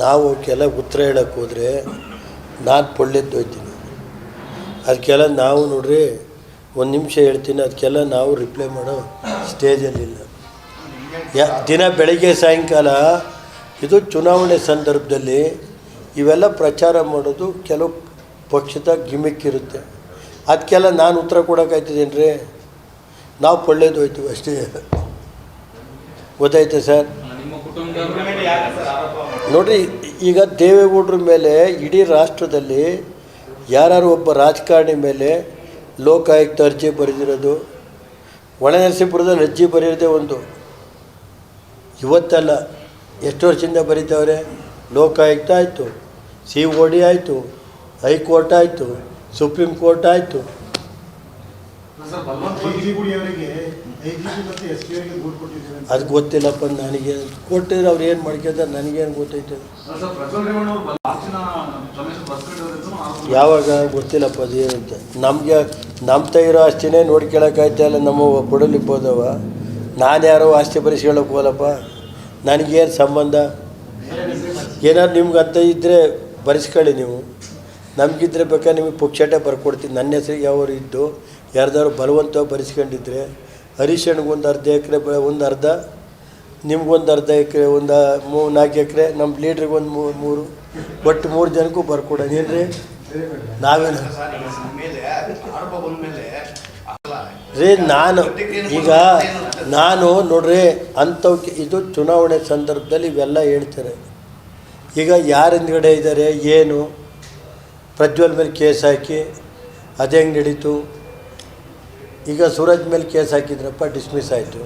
ನಾವು ಕೆಲ ಉತ್ತರ ಹೇಳಕ್ಕೆ ಹೋದರೆ ನಾನು ಪೊಳ್ಳೆದ್ದು ಹೋಯ್ತೀನಿ. ಅದಕ್ಕೆಲ್ಲ ನಾವು ನೋಡ್ರಿ ಒಂದು ನಿಮಿಷ ಹೇಳ್ತೀನಿ ಅದಕ್ಕೆಲ್ಲ ನಾವು ರಿಪ್ಲೈ ಮಾಡೋ ಸ್ಟೇಜಲ್ಲಿಲ್ಲ ಯಾ, ದಿನ ಬೆಳಗ್ಗೆ ಸಾಯಂಕಾಲ ಇದು ಚುನಾವಣೆ ಸಂದರ್ಭದಲ್ಲಿ ಇವೆಲ್ಲ ಪ್ರಚಾರ ಮಾಡೋದು ಕೆಲವು ಪಕ್ಷದ ಗಿಮಿಕ್ ಇರುತ್ತೆ. ಅದಕ್ಕೆಲ್ಲ ನಾನು ಉತ್ತರ ಕೊಡೋಕ್ಕಾಯ್ತಿದ್ದೀನಿ ರೀ ನಾವು ಪೊಳ್ಳೆದು ಹೋಯ್ತೀವಿ ಅಷ್ಟೇ. ಗೊತ್ತಾಯ್ತಾ ಸರ್? ನೋಡ್ರಿ, ಈಗ ದೇವೇಗೌಡರ ಮೇಲೆ ಇಡೀ ರಾಷ್ಟ್ರದಲ್ಲಿ ಯಾರು ಒಬ್ಬ ರಾಜಕಾರಣಿ ಮೇಲೆ ಲೋಕಾಯುಕ್ತ ಅರ್ಜಿ ಬರೆದಿರೋದು ಒಳನರಸೀಪುರದಲ್ಲಿ ಅರ್ಜಿ ಬರೆಯೋದೇ ಒಂದು. ಇವತ್ತಲ್ಲ, ಎಷ್ಟು ವರ್ಷದಿಂದ ಬರೀತಾವ್ರೆ? ಲೋಕಾಯುಕ್ತ ಆಯಿತು, ಸಿ ಓ ಡಿ ಆಯಿತು, ಹೈಕೋರ್ಟ್ ಆಯಿತು, ಸುಪ್ರೀಂ ಕೋರ್ಟ್ ಆಯಿತು ಅದು ಗೊತ್ತಿಲ್ಲಪ್ಪ ನನಗೆ ಕೊಟ್ಟಿದ್ರೆ ಅವ್ರು ಏನು ಮಾಡ್ಕೊತಾರೆ ನನಗೇನು ಗೊತ್ತೈತೆ? ಯಾವಾಗ ಗೊತ್ತಿಲ್ಲಪ್ಪ ಅದು ಏನಂತ? ನಮಗೆ ನಮ್ಮ ತೈರೋ ಆಸ್ತಿನೇ ನೋಡ್ಕೊಳಕ್ಕಾಯ್ತಾ ನಮ್ಮ ಬುಡಲಿಕ್ಕೋದವ ನಾನು ಯಾರೋ ಆಸ್ತಿ ಬರೆಸ್ಕೊಳಕ್ಕೆ ಹೋಗಲ್ಲಪ್ಪ? ನನಗೇನು ಸಂಬಂಧ? ಏನಾದ್ರು ನಿಮ್ಗೆ ಅಂತ ಇದ್ದರೆ ಬರೆಸ್ಕೊಳ್ಳಿ ನೀವು. ನಮಗಿದ್ರೆ ಬೇಕಾದ್ರೆ ನಿಮಗೆ ಪುಕ್ಷಟೆ ಬರ್ಕೊಡ್ತೀನಿ. ನನ್ನ ಹೆಸರಿಗೆ ಯಾವ್ರು ಇದ್ದು ಯಾರ್ದಾದ್ರು ಬಲವಂತ ಬರೆಸ್ಕೊಂಡಿದ್ರೆ ಒಂದು ಅರ್ಧ ಎಕರೆ ಒಂದು ಅರ್ಧ ನಿಮ್ಗೊಂದು ಅರ್ಧ ಎಕರೆ, ಒಂದು ಮೂ ನಾಲ್ಕು ಎಕರೆ, ನಮ್ಮ ಲೀಡ್ರಿಗೊಂದು ಮೂರು, ಒಟ್ಟು ಮೂರು ಜನಕ್ಕೂ ಬರ್ಕೊಡೋಣ. ನಾವೇನು? ಆರೋಪ ಬಂದ ಮೇಲೆ ರೀ, ನಾನು ಈಗ ನಾನು ನೋಡ್ರಿ ಅಂಥವಕ್ಕೆ ಇದು ಚುನಾವಣೆ ಸಂದರ್ಭದಲ್ಲಿ ಇವೆಲ್ಲ ಹೇಳ್ತಾರೆ. ಈಗ ಯಾರ ಹಿಂದ್ಗಡೆ ಇದ್ದಾರೆ, ಏನು? ಪ್ರಜ್ವಲ್ ಮೇಲೆ ಕೇಸ್ ಹಾಕಿ, ಅದು ಹೆಂಗೆ ನಡೀತು? ಈಗ ಸೂರಜ್ ಮೇಲೆ ಕೇಸ್ ಹಾಕಿದ್ರಪ್ಪ ಡಿಸ್ಮಿಸ್ ಆಯಿತು.